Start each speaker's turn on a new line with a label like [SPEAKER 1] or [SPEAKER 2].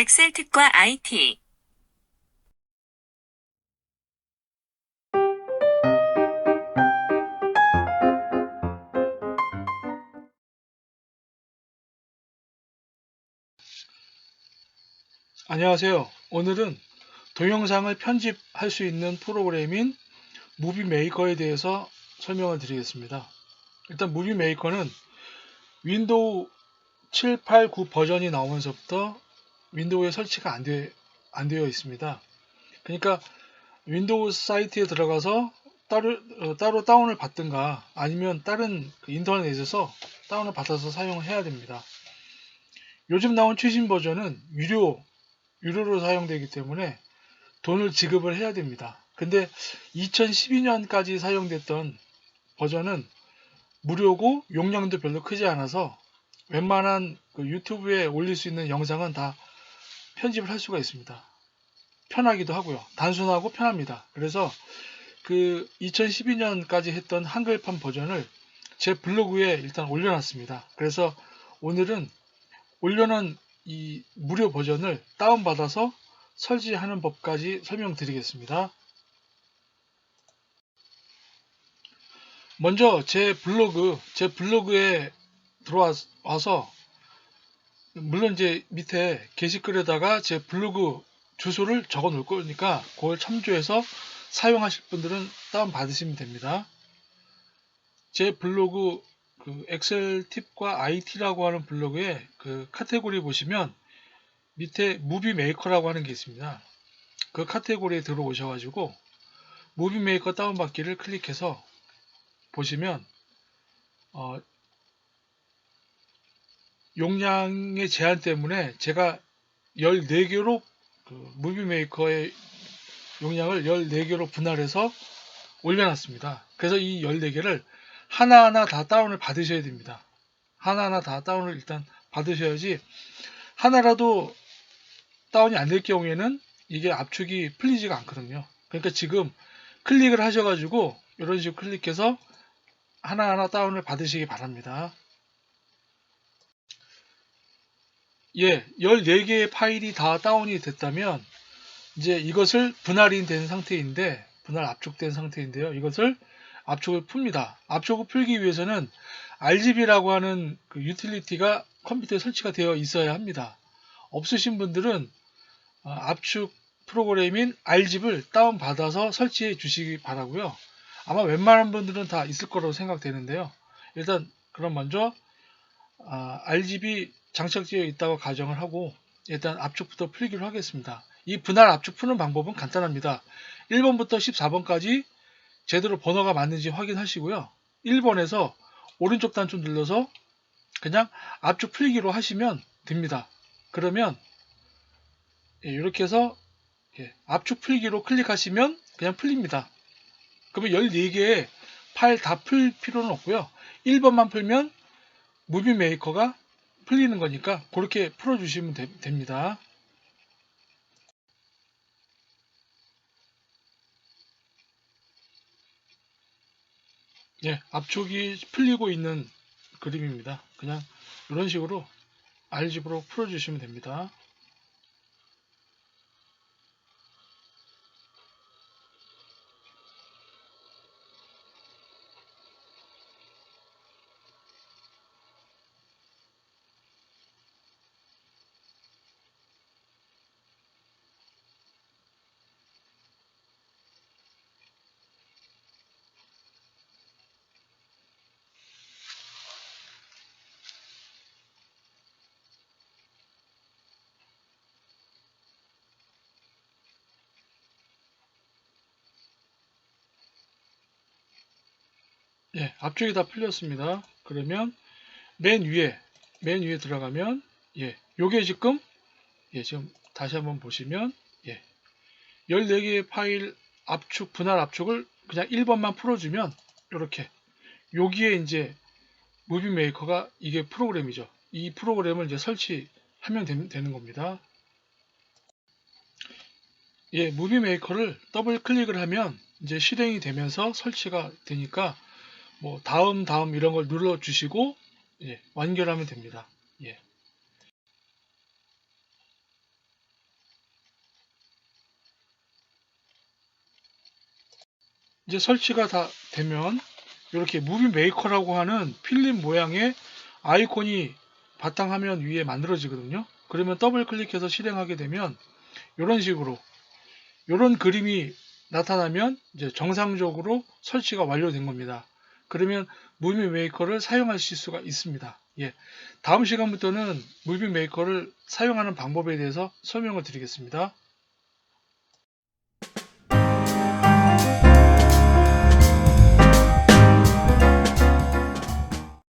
[SPEAKER 1] 엑셀 특과 IT
[SPEAKER 2] 안녕하세요. 오늘은 동영상을 편집할 수 있는 프로그램인 무비 메이커에 대해서 설명을 드리겠습니다. 일단 무비 메이커는 윈도우 7, 8, 9 버전이 나오면서부터 윈도우에 설치가 안, 되, 안 되어 있습니다. 그러니까 윈도우 사이트에 들어가서 따로, 어, 따로 다운을 받든가 아니면 다른 그 인터넷에서 다운을 받아서 사용을 해야 됩니다. 요즘 나온 최신 버전은 유료 유료로 사용되기 때문에 돈을 지급을 해야 됩니다. 근데 2012년까지 사용됐던 버전은 무료고 용량도 별로 크지 않아서 웬만한 그 유튜브에 올릴 수 있는 영상은 다 편집을 할 수가 있습니다. 편하기도 하고요. 단순하고 편합니다. 그래서 그 2012년까지 했던 한글판 버전을 제 블로그에 일단 올려놨습니다. 그래서 오늘은 올려놓은 이 무료 버전을 다운받아서 설치하는 법까지 설명드리겠습니다. 먼저 제 블로그, 제 블로그에 들어와서 물론 이제 밑에 게시글에다가 제 블로그 주소를 적어 놓을 거니까 그걸 참조해서 사용하실 분들은 다운 받으시면 됩니다. 제 블로그 그 엑셀 팁과 IT라고 하는 블로그에 그 카테고리 보시면 밑에 무비 메이커라고 하는 게 있습니다. 그 카테고리에 들어오셔가지고 무비 메이커 다운받기를 클릭해서 보시면 어, 용량의 제한 때문에 제가 14개로 그 무비 메이커의 용량을 14개로 분할해서 올려놨습니다. 그래서 이 14개를 하나하나 다 다운을 받으셔야 됩니다. 하나하나 다 다운을 일단 받으셔야지 하나라도 다운이 안 될 경우에는 이게 압축이 풀리지가 않거든요. 그러니까 지금 클릭을 하셔가지고 이런 식으로 클릭해서 하나하나 다운을 받으시기 바랍니다. 예, 14개의 파일이 다 다운이 됐다면 이제 이것을 분할이 된 상태인데 분할 압축된 상태인데요. 이것을 압축을 풉니다. 압축을 풀기 위해서는 RGB라고 하는 그 유틸리티가 컴퓨터에 설치가 되어 있어야 합니다. 없으신 분들은 어, 압축 프로그램인 RGB를 다운받아서 설치해 주시기 바라고요. 아마 웬만한 분들은 다 있을 거라고 생각되는데요. 일단 그럼 먼저 아, RGB 장착되어 있다고 가정을 하고 일단 압축부터 풀기로 하겠습니다. 이 분할 압축 푸는 방법은 간단합니다. 1번부터 14번까지 제대로 번호가 맞는지 확인하시고요. 1번에서 오른쪽 단추 눌러서 그냥 압축 풀기로 하시면 됩니다. 그러면 예, 이렇게 해서 예, 압축 풀기로 클릭하시면 그냥 풀립니다. 그러면 14개의 파일 다 풀 필요는 없고요. 1번만 풀면 무비 메이커가 풀리는 거니까 그렇게 풀어주시면 되, 됩니다. 예, 압축이 풀리고 있는 그림입니다. 그냥 이런 식으로 알집으로 풀어주시면 됩니다. 예, 앞쪽이 다 풀렸습니다. 그러면 맨 위에 맨 위에 들어가면 예, 요게 지금 예, 지금 다시 한번 보시면 예. 14개의 파일 압축 분할 압축을 그냥 1번만 풀어 주면 이렇게 여기에 이제 무비 메이커가 이게 프로그램이죠. 이 프로그램을 이제 설치하면 되 는 겁니다. 예, 무비 메이커를 더블 클릭을 하면 이제 실행이 되면서 설치가 되니까 뭐 다음 다음 이런 걸 눌러 주시고 예, 완결하면 됩니다. 예. 이제 설치가 다 되면 이렇게 무비 메이커라고 하는 필름 모양의 아이콘이 바탕화면 위에 만들어지거든요. 그러면 더블 클릭해서 실행하게 되면 이런 식으로 이런 그림이 나타나면 이제 정상적으로 설치가 완료된 겁니다. 그러면 무비 메이커를 사용하실 수가 있습니다. 예. 다음 시간부터는 무비 메이커를 사용하는 방법에 대해서 설명을 드리겠습니다.